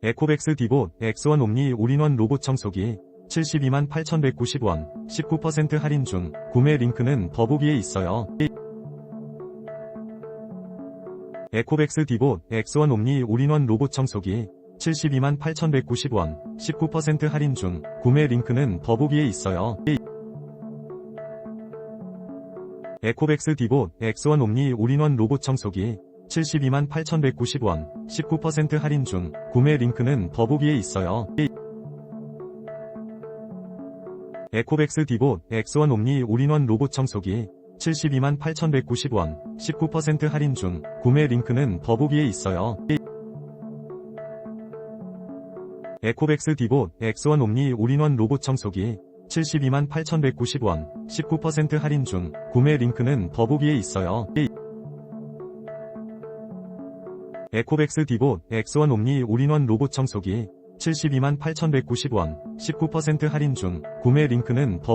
에코백스 디봇 X1 옴니 올인원 로봇 청소기 72만 8,190원 19% 할인 중 구매 링크는 더보기에 있어요. 에코백스 디봇 X1 옴니 올인원 로봇 청소기 72만 8,190원 19% 할인 중 구매 링크는 더보기에 있어요. 에코백스 디봇 X1 옴니 올인원 로봇 청소기 72만 8,190원 19% 할인 중 구매 링크는 더보기에 있어요. 에코백스 디봇 X1 옴니 올인원 로봇 청소기 72만 8,190원 19% 할인 중 구매 링크는 더보기에 있어요. 에코백스 디봇 X1 옴니 올인원 로봇 청소기 72만 8,190원 19% 할인 중 구매 링크는 더보기에 있어요. 에코백스 디봇 X1 옴니 올인원 로봇 청소기 72만 8,190원 19% 할인 중 구매 링크는 더